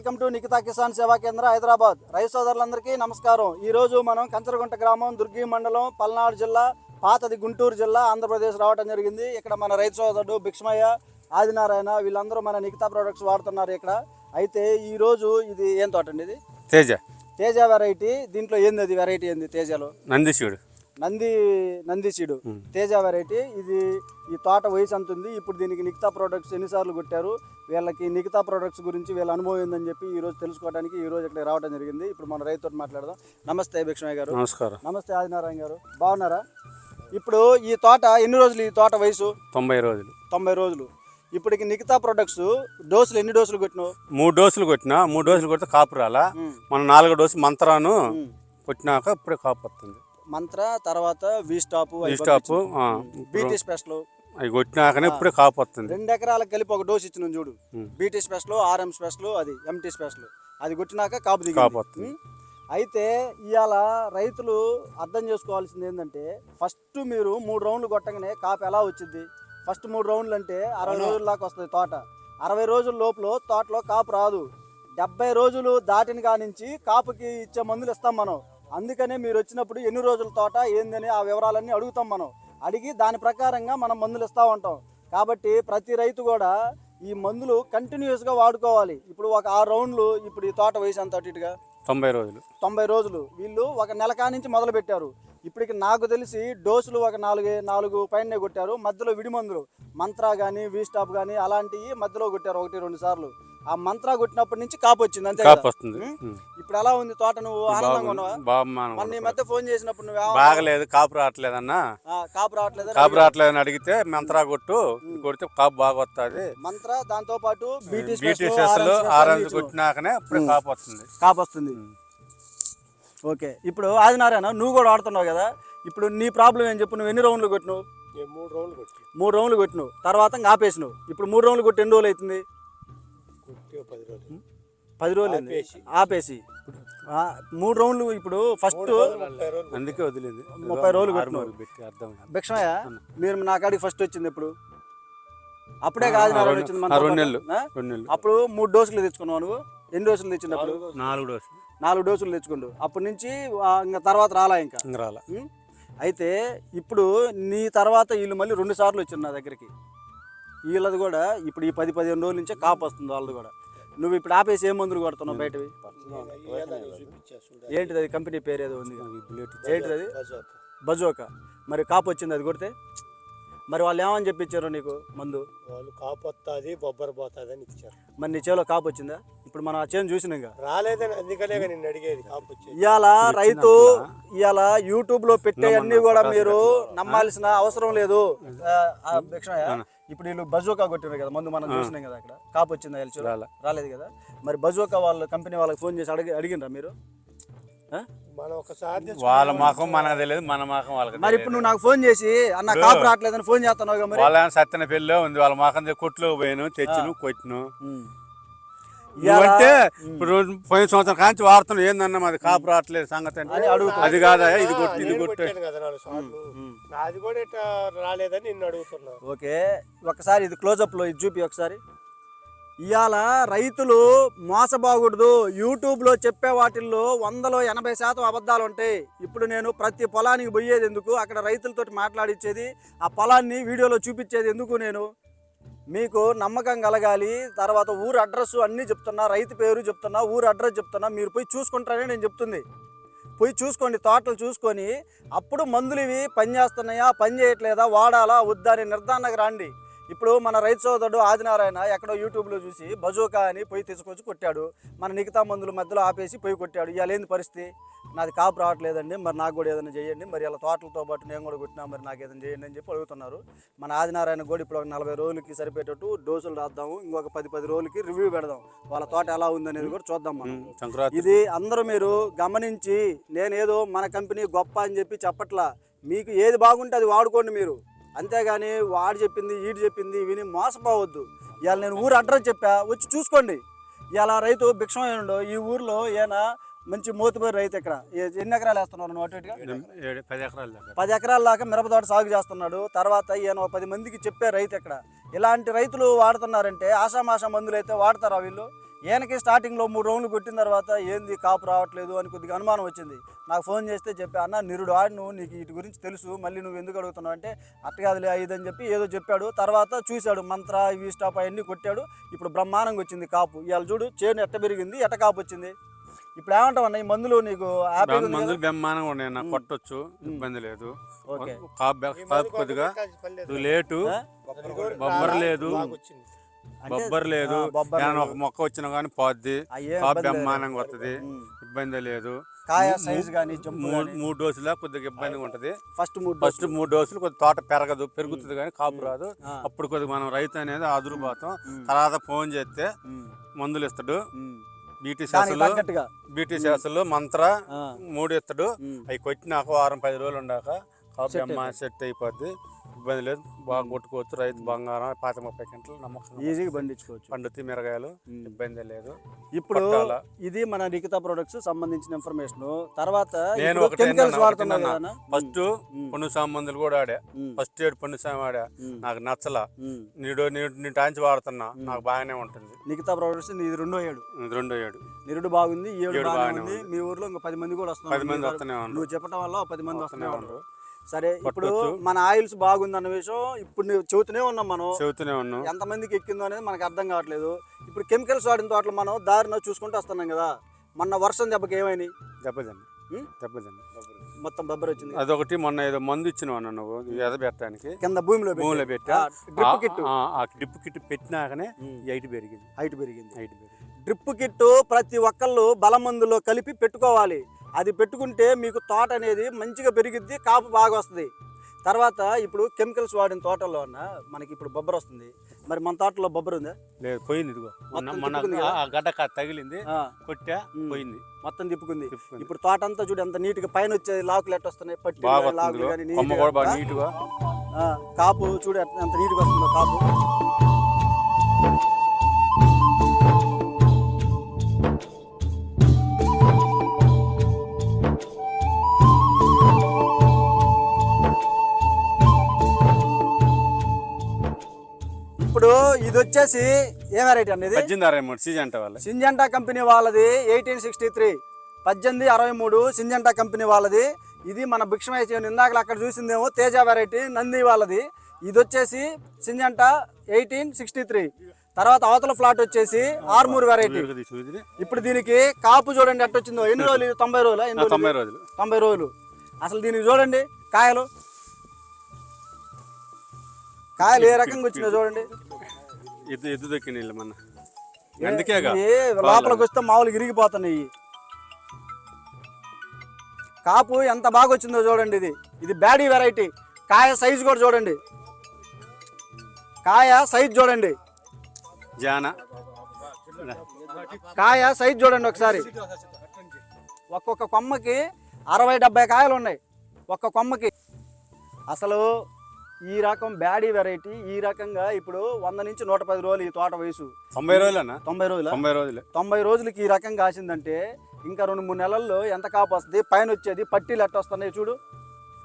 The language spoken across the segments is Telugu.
వెల్కమ్ టు నిఖితా కిసాన్ సేవా కేంద్ర హైదరాబాద్. రైతు సోదరులందరికీ నమస్కారం. ఈ రోజు మనం కంచరగుంట గ్రామం దుర్గి మండలం పల్నాడు జిల్లా పాతది గుంటూరు జిల్లా ఆంధ్రప్రదేశ్ రావడం జరిగింది. ఇక్కడ మన రైతు సోదరుడు భిక్షమయ్య ఆదినారాయణ వీళ్ళందరూ మన నిఖితా ప్రొడక్ట్స్ వాడుతున్నారు ఇక్కడ. అయితే ఈ రోజు ఇది ఏం తోట అండి ఇది? తేజ. తేజ వెరైటీ దీంట్లో ఏంది అది వెరైటీ ఏంది తేజలో? నందీశివుడు నంది నంది సీడు. తేజ వెరైటీ. ఇది ఈ తోట వయసు అంత ఉంది? ఇప్పుడు దీనికి నిఖితా ప్రోడక్ట్స్ ఎన్నిసార్లు కొట్టారు? వీళ్ళకి నిఖితా ప్రోడక్ట్స్ గురించి వీళ్ళ అనుభవం ఏందని చెప్పి ఈ రోజు తెలుసుకోవడానికి ఈ రోజు ఇక్కడ రావడం జరిగింది. ఇప్పుడు మన రైతుతో మాట్లాడదాం. నమస్తే భిక్షమయ్య గారు. నమస్కారం. నమస్తే ఆదినారాయణ గారు. బాగున్నారా? ఇప్పుడు ఈ తోట ఎన్ని రోజులు ఈ తోట వయసు? తొంభై రోజులు. తొంభై రోజులు. ఇప్పటికి నిఖితా ప్రొడక్ట్స్ డోసులు ఎన్ని డోసులు కొట్టినావు? మూడు డోసులు కొట్టినా. మూడు డోసులు కొడితే కాపు రాలా. మన నాలుగో డోసు మంత్రాను. కొట్టినాక ఇప్పుడే కాపు వస్తుంది. మంత్ర తర్వాత వి స్టాప్ ఈ స్టాప్ బీటీ స్పెషల్ అవి కొట్టినాకనే ఇప్పుడే కాపు వస్తుంది రెండు ఎకరాలకు కలిపి ఒక డోస్ ఇచ్చిన చూడు. బీటీ స్పెషల్ ఆర్ఎం స్పెషల్ అది ఎంటీ స్పెషల్ అది కొట్టినాక కాపు దిగి అయితే ఇవాళ రైతులు అర్థం చేసుకోవాల్సింది ఏంటంటే ఫస్ట్ మీరు మూడు రౌండ్లు కొట్టగానే కాపు ఎలా వచ్చింది ఫస్ట్ మూడు రౌండ్లు అంటే అరవై రోజుల దాకా వస్తుంది తోట. అరవై రోజుల లోపల తోటలో కాపు రాదు. డెబ్బై రోజులు దాటిన కానించి కాపుకి ఇచ్చే మందులు ఇస్తాం మనం. అందుకనే మీరు వచ్చినప్పుడు ఎన్ని రోజుల తోట ఏందని ఆ వివరాలన్నీ అడుగుతాం మనం. అడిగి దాని ప్రకారంగా మనం మందులు ఇస్తూ ఉంటాం. కాబట్టి ప్రతి రైతు కూడా ఈ మందులు కంటిన్యూస్గా వాడుకోవాలి. ఇప్పుడు ఒక ఆరు రౌండ్లు ఇప్పుడు ఈ తోట వయసు ఇటుగా? తొంభై రోజులు. తొంభై రోజులు. వీళ్ళు ఒక నెల కానించి మొదలు పెట్టారు. ఇప్పటికి నాకు తెలిసి డోసులు ఒక నాలుగు నాలుగు పైనే కొట్టారు. మధ్యలో విడి మందులు మంత్రా కానీ వీ స్టాప్ కానీ అలాంటివి మధ్యలో కొట్టారు ఒకటి రెండు సార్లు. ఆ మంత్రా కొట్టినప్పటి నుంచి కాపు వచ్చింది అంతే కాపు? వస్తుంది. ఇప్పుడు ఎలా ఉంది తోట? నువ్వు ఆనందంగా ఉన్నావా? బాగుంది మధ్య ఫోన్ చేసినప్పుడు నువ్వు బాగలేదు కాపు రావట్లేదన్నా. ఆ, కాపు రావట్లేదు కాపు రావట్లేదని అడిగితే మంత్రా కొట్టు కొడితే కాపు బాగా వస్తుంది. మంత్ర దాంతో పాటు బీటీ బీటీ స్పెషల్, సెస్లు ఆరెంజ్ కొట్టినాకనే ఇప్పుడే. కాపు వస్తుంది. కాపు వస్తుంది. ఓకే. ఇప్పుడు ఆదినారాయణ నువ్వు కూడా వాడుతున్నావు కదా? ఇప్పుడు నీ ప్రాబ్లం ఏం చెప్పు? నువ్వు ఎన్ని రౌండ్లు కొట్టినావు? మూడు కొట్టి మూడు రౌండ్లు కొట్టినావు. తర్వాత ఆపేసినావు. ఇప్పుడు మూడు రౌండ్లు కొట్టి ఎన్ని రోజులు అవుతుంది? పది రోజులు. ఆపేసి. మూడు రౌండ్లు ఇప్పుడు ఫస్ట్ అందుకే వదిలేదు ముప్పై రోజులు అర్థం. భిక్షమయ్య. మీరు నా కాడికి ఫస్ట్ వచ్చింది ఇప్పుడు అప్పుడే కాదు వచ్చింది రెండు. నెలలు. ఆ? రెండు నెలలు అప్పుడు మూడు డోసులు తెచ్చుకున్నావు నువ్వు ఎన్ని డోసులు తెచ్చినప్పుడు నాలుగు నాలుగు డోసులు నాలుగు డోసులు తెచ్చుకుండు అప్పటి నుంచి ఇంకా తర్వాత రాలా ఇంకా రాల? అయితే ఇప్పుడు నీ తర్వాత వీళ్ళు మళ్ళీ రెండు సార్లు వచ్చారు నా దగ్గరికి వీళ్ళది కూడా ఇప్పుడు ఈ పది పదిహేను రోజుల నుంచే కాపు వస్తుంది వాళ్ళది కూడా. నువ్వు ఇప్పుడు ఆపేసి ఏ మందులు కొడుతున్నావు బయటవి? నేను. ఏంటిది అది కంపెనీ పేరు ఏదో ఉంది బుల్లెట్ ఏంటిది అది. బజోకా. మరి కాపు వచ్చింది అది కొడితే? మరి వాళ్ళు ఏమని చెప్పించారు నీకు మందు? వాళ్ళు కాపు వస్తుంది బొబ్బర పోతుంది అని ఇచ్చారు. మరి నీ చేలో కాపు వచ్చిందా? ఇప్పుడు మనం ఆ చేను చూసినాం రాలేదని అందుకనే నిన్ను అడిగేది కాపు వచ్చేది. ఇవాళ రైతు ఇవాళ యూట్యూబ్లో పెట్టే అన్ని కూడా మీరు. నమ్మాల్సిన అవసరం లేదు. ఇప్పుడు వీళ్ళు బజోకా కొట్టినారు కదా ముందు మనం చూసినాం కదా అక్కడ. కాపు వచ్చిందా వీళ్ళ రాలేదు కదా? మరి బజోకా వాళ్ళ కంపెనీ వాళ్ళకి ఫోన్ చేసి అడిగి అడిగినరా మీరు? ఆ? మనం ఒకసారి తెచ్చుకున్నాం. వాళ్ళ మాకం మనకు తెలియదు మన మాకం వాళ్ళకి మరి ఇప్పుడు నువ్వు నాకు ఫోన్ చేసి అన్న కాపు రావట్లేదని ఫోన్ చేస్తున్నావు కదా మరి? వాళ్ళ సత్యన పెళ్ళి ఉంది వాళ్ళ మాకం కొట్లో పోయాను తెచ్చును కొట్టిను. ఉమ్. ఇప్పుడు పోయిన సంవత్సరం కాంచి వాడుతున్నావు. ఏందన్నా మాది కాపు రావట్లేదు సంగతి అంటే. అది కాదా? ఇది కొట్టి ఇది కొట్టి. నాది కూడా రాలేదని నిన్ను అడుగుతున్నా. ఓకే ఒకసారి ఇది క్లోజప్లో ఇది చూపి ఒకసారి. ఇవాళ రైతులు మోసపోకూడదు. యూట్యూబ్లో చెప్పే వాటిల్లో వందలో ఎనభై శాతం అబద్ధాలు ఉంటాయి. ఇప్పుడు నేను ప్రతి పొలానికి పోయేది ఎందుకు? అక్కడ రైతులతో మాట్లాడించేది ఆ పొలాన్ని వీడియోలో చూపించేది ఎందుకు నేను? మీకు నమ్మకం కలగాలి. తర్వాత ఊరు అడ్రస్ అన్నీ చెప్తున్నా రైతు పేరు చెప్తున్నా ఊరు అడ్రస్ చెప్తున్నా మీరు పోయి చూసుకుంటారని నేను చెప్తుంది. పోయి చూసుకోండి తోటలు చూసుకొని అప్పుడు మందులు ఇవి పని చేస్తున్నాయా పని చేయట్లేదా వాడాలా వద్దా అని నిర్ధారణకు రండి. ఇప్పుడు మన రైతు సోదరుడు ఆదినారాయణ ఎక్కడో యూట్యూబ్లో చూసి బజోకా అని పోయి తీసుకొచ్చి కొట్టాడు. మన మిగతా మందులు మధ్యలో ఆపేసి పోయి కొట్టాడు. ఇవాళ ఏంది పరిస్థితి? నాది కాపు రావట్లేదండి మరి నాకు కూడా ఏదైనా చేయండి మరి ఇలా తోటలతో పాటు నేను కూడా కొట్టినా మరి నాకు ఏదైనా చేయండి అని చెప్పి అడుగుతున్నారు. మన ఆదినారాయణ కూడా ఇప్పుడు ఒక నలభై రోజులకి సరిపోయేటట్టు డోసులు రాద్దాము ఇంకొక పది పది రోజులకి రివ్యూ పెడదాం. వాళ్ళ తోట ఎలా ఉందనేది కూడా చూద్దాం మనం. ఇది అందరూ మీరు గమనించి నేనేదో మన కంపెనీ గొప్ప అని చెప్పి చెప్పట్లా మీకు ఏది బాగుంటే అది వాడుకోండి మీరు. అంతేగాని వాడు చెప్పింది వీడు చెప్పింది విని మోసపోవద్దు. ఇవాళ నేను ఊరు అడ్రస్ చెప్పా వచ్చి చూసుకోండి. ఇవాళ రైతు భిక్షమైండు ఈ ఊర్లో ఈయన మంచి మోతుబరి రైతు ఇక్కడ. ఎన్ని ఎకరాలు వేస్తున్నారు నువ్వు అటు పది ఎకరాలు దాకా. పది ఎకరాల దాకా మిరప తోట సాగు చేస్తున్నాడు. తర్వాత ఈయన పది మందికి చెప్పే రైతు ఎక్కడ ఇలాంటి రైతులు వాడుతున్నారంటే ఆషామాషా మందులు అయితే వాడతారా వీళ్ళు? ఈయనకి స్టార్టింగ్లో మూడు రౌండ్లు కొట్టిన తర్వాత ఏంది కాపు రావట్లేదు అని కొద్దిగా అనుమానం వచ్చింది. నాకు ఫోన్ చేస్తే చెప్పి అన్న నిరుడు ఆడు నువ్వు నీకు వీటి గురించి తెలుసు. మళ్ళీ నువ్వు ఎందుకు అడుగుతున్నావు? అంటే అట్టగాదులే ఐదు అని చెప్పి ఏదో చెప్పాడు. తర్వాత చూశాడు మంత్ర ఇవి స్టాప్ అవన్నీ కొట్టాడు. ఇప్పుడు బ్రహ్మాండంగా వచ్చింది కాపు. ఇవాళ చూడు చేను ఎట్ట పెరిగింది ఎట్ట కాపు వచ్చింది? ఇప్పుడు ఏమంటావు అన్న ఈ మందులు నీకు? మందులు బెమ్మానంగా ఉన్నాయి నాకు కొట్టొచ్చు ఇబ్బంది లేదు కొద్దిగా లేటు? బొబ్బరు లేదు. బొబ్బర్ లేదు. ఒక మొక్క వచ్చినా కానీ పోద్ది. బెమ్మానంగా వస్తుంది. ఇబ్బంది లేదు కాయ సైజు కానీ మూడు డోసులా కొద్దిగా ఇబ్బందిగా ఉంటది ఫస్ట్ మూడు ఫస్ట్ మూడు డోసులు కొద్ది తోట పెరగదు పెరుగుతుంది కానీ కాపు రాదు. అప్పుడు కొద్దిగా మనం రైతు అనేది ఆదురుపోతాం. తర్వాత ఫోన్ చేస్తే. మందులు ఇస్తాడు. బీటీ తగ్గట్టుగా బీటీ శాసలు మంత్ర ఆ. మూడు ఇస్తాడు ఉమ్. అవి కొట్టినాక వారం పది రోజులు ఉండాక అమ్మ సెట్ అయిపోద్ది. ఇబ్బంది లేదు. బాగా కొట్టుకోవచ్చు. రైతు బంగారం పాత ముప్పై గంటలు నమ్మకం ఈజీగా పండించుకోవచ్చు పండుతి మిరగాయలు. ఉమ్. ఇబ్బంది లేదు. ఇప్పుడు. ఇది మన నిఖితా ప్రొడక్ట్స్ సంబంధించిన ఇన్ఫర్మేషన్ తర్వాత నేను ఫస్ట్ ఉమ్. పండు సామందులు కూడా ఆడా. ఫస్ట్ ఏడు పండు సాయం ఆడా. నాకు నచ్చల. నీడు నీ టాంచి వాడుతున్నా. నాకు బాగానే ఉంటుంది. నిఖితా ప్రొడక్ట్స్ ఇది రెండో ఏడు. రెండో ఏడు. నిరుడు బాగుంది ఏడు ఉంది. మీ ఊర్లో ఇంకా పది మంది కూడా వస్తున్నారు. పది మంది వస్తూనే ఉన్నారు. నువ్వు చెప్పడం వల్ల పది మంది వస్తూనే ఉన్నారు. సరే ఇప్పుడు. మన ఆయిల్స్ బాగుందన్న విషయం ఇప్పుడు నువ్వు చెబుతూనే ఉన్నాం మనం. చెబుతూనే ఉన్నాం. ఎంతమందికి ఎక్కిందో అనేది మనకు అర్థం కావట్లేదు. ఇప్పుడు కెమికల్స్ వాడిన తోటలు మనం దారిన చూసుకుంటూ వస్తున్నాం కదా. మొన్న వర్షం దెబ్బకి ఏమైంది? దెబ్బతింది ఉం? దెబ్బతింది మొత్తం బొబ్బరి వచ్చింది. అదొకటి మొన్న ఏదో మందు ఇచ్చినావు అన్న నువ్వు ఎద పెట్టడానికి. కింద భూమిలో పెట్టి. భూమిలో పెట్టా. డ్రిప్ కిట్ ఆ, డ్రిప్ కిట్ పెట్టినాకనే హైట్ పెరిగింది. హైట్ పెరిగింది. హైట్ పెరిగింది. డ్రిప్ కిట్ ప్రతి ఒక్కళ్ళు బలమందులో కలిపి పెట్టుకోవాలి. అది పెట్టుకుంటే మీకు తోట అనేది మంచిగా పెరిగిద్ది కాపు బాగా వస్తుంది. తర్వాత ఇప్పుడు కెమికల్స్ వాడిన తోటల్లో ఉన్న మనకి ఇప్పుడు బొబ్బర వస్తుంది. మరి మన తోటలో బొబ్బర ఉందా? లేదు పోయింది ఇదిగో. ఆ గడ్డ తగిలింది కొట్టా. పోయింది. మొత్తం తిప్పుకుంది. ఇప్పుడు తోట అంతా చూడు ఎంత నీట్గా పైన వచ్చే లాకులు ఎట్ట వస్తున్నాయి? పట్టి లాకులు కానీ బాగా నీట్గా. కాపు చూడు ఎంత నీట్గా వస్తుందో కాపు. వచ్చేసి ఏ వెరైటీ అనేది పద్దెనిమిది అరవై మూడు వాళ్ళు సింజంటా కంపెనీ వాళ్ళది ఎయిటీన్ సిక్స్టీ త్రీ. పద్దెనిమిది అరవై మూడు సింజంటా కంపెనీ వాళ్ళది. ఇది మన భిక్షమేసి ఇందాక అక్కడ చూసిందేమో తేజ వెరైటీ నంది వాళ్ళది. ఇది వచ్చేసి సింజంటా ఎయిటీన్ సిక్స్టీ త్రీ. తర్వాత అవతల ఫ్లాట్ వచ్చేసి ఆర్మూర్ వెరైటీ. ఇప్పుడు దీనికి కాపు చూడండి ఎట్ట వచ్చిందో? ఎన్ని రోజులు? తొంభై రోజులు? తొంభై? రోజులు. తొంభై రోజులు. అసలు దీనికి చూడండి కాయలు. కాయలు ఏ రకంగా వచ్చినాయో చూడండి. ఎద్దు ఎద్దు దొక్కి నీళ్ళు మన అందుకేగా ఏ లోపలికి వస్తే మామూలుగా ఇరిగిపోతున్నాయి. కాపు ఎంత బాగా వచ్చిందో చూడండి ఇది. ఇది బ్యాడీ వెరైటీ. కాయ సైజు కూడా చూడండి. కాయ సైజ్ చూడండి. జాన. కాయ సైజ్ చూడండి ఒకసారి. ఒక్కొక్క కొమ్మకి అరవై డెబ్బై కాయలు ఉన్నాయి ఒక్క కొమ్మకి. అసలు ఈ రకం బ్యాడీ వెరైటీ ఈ రకంగా ఇప్పుడు వంద నుంచి నూట పది రోజులు ఈ తోట వయసు. తొంభై రోజులన్నా తొంభై రోజులు? తొంభై రోజులే. తొంభై రోజులకి ఈ రకం కాసిందంటే ఇంకా రెండు మూడు నెలల్లో ఎంత కాపు వస్తుంది? పైన వచ్చేది పట్టీలు ఎట్ట వస్తున్నాయి చూడు.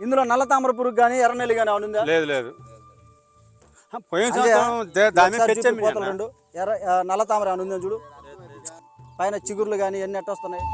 ఇందులో నల్ల తామర పురుగు కానీ ఎర్రనెల్లి కానీ ఉందా? లేదు లేదు. రెండు. ఎర్ర నల్ల తామర అని ఉందా చూడు? పైన చిగుర్లు కానీ ఎన్ని ఎట్ట వస్తున్నాయి?